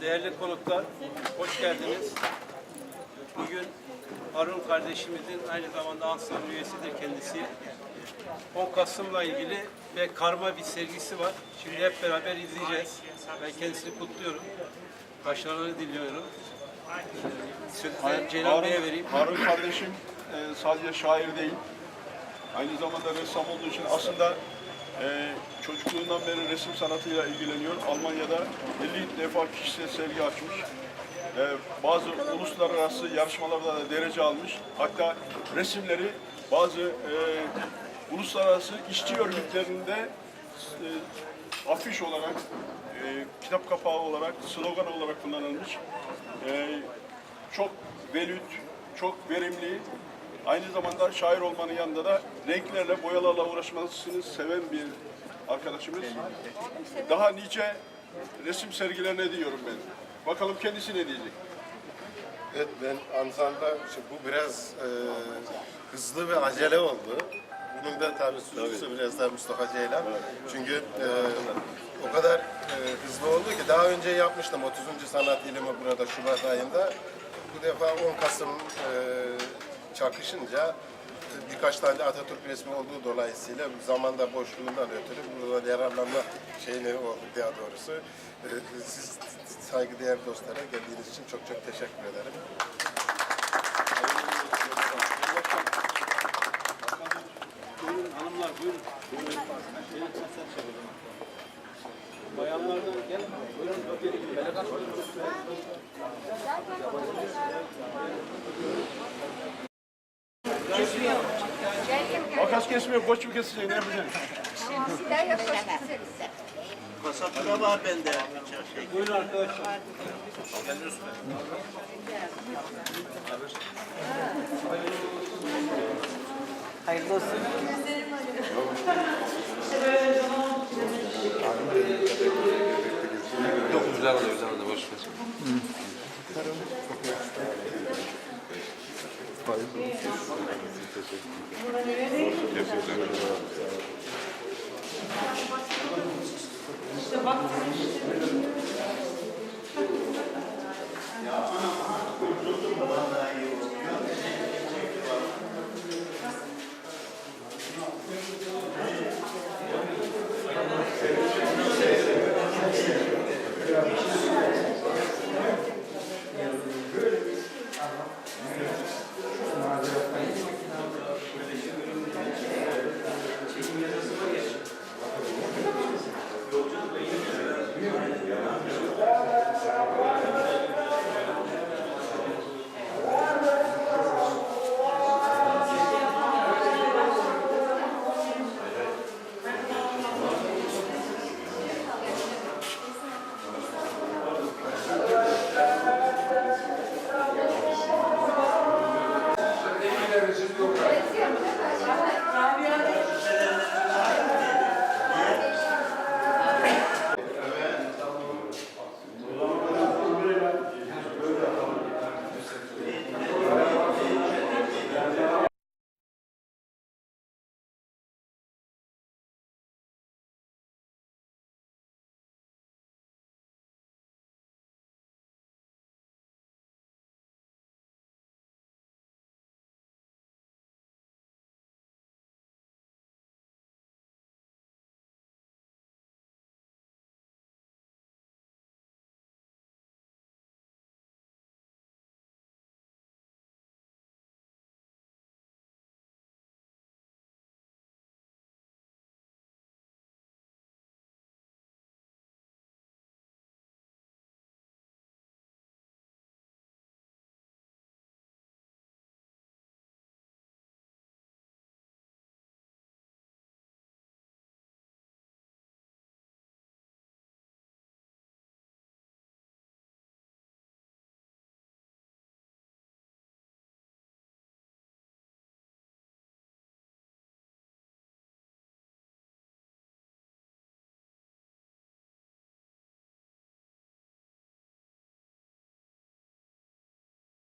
Değerli konuklar, hoş geldiniz. Bugün Harun kardeşimizin aynı zamanda Ansar üyesidir kendisi. 10 Kasım'la ilgili ve karma bir sergisi var. Şimdi hep beraber izleyeceğiz. Ben kendisini kutluyorum. Başarıları diliyorum. Sözü Ceylan Bey'e vereyim. Harun kardeşim e, sadece şair değil, aynı zamanda ressam olduğu için aslında e, çocukluğundan beri resim sanatıyla ilgileniyor. Almanya'da 50 defa kişisel sergi açmış. E, bazı uluslararası yarışmalarda da derece almış. Hatta resimleri bazı e, uluslararası işçi örgütlerinde e, afiş olarak, e, kitap kapağı olarak, slogan olarak kullanılmış. E, çok velüt, çok verimli, aynı zamanda şair olmanın yanında da renklerle, boyalarla uğraşmasını seven bir arkadaşımız. Daha nice resim sergilerine diyorum ben. Bakalım kendisi ne diyecek? Evet ben işte bu biraz e, hızlı ve acele oldu. Bunun da tabii suçlusu biraz da Mustafa Ceylan. Çünkü e, o kadar e, hızlı oldu ki daha önce yapmıştım 30. Sanat İlimi burada Şubat ayında. Bu defa 10 Kasım e, çakışınca birkaç tane Atatürk resmi olduğu dolayısıyla zamanda boşluğundan ötürü burada yararlanma şeyini oldu daha doğrusu. E, siz saygıdeğer dostlara geldiğiniz için çok çok teşekkür ederim. Buyurun hanımlar buyurun. Bayanlardan gel. Buyurun. Melek Hanım. Makas kesmiyor, koç mu kesecek, ne yapacaksın? Gel yaklaşık Fasatura var bende. Buyurun arkadaşlar. Hayırlı olsun. Çok güzel oluyor, güzel oluyor. Boş ver. İşte bak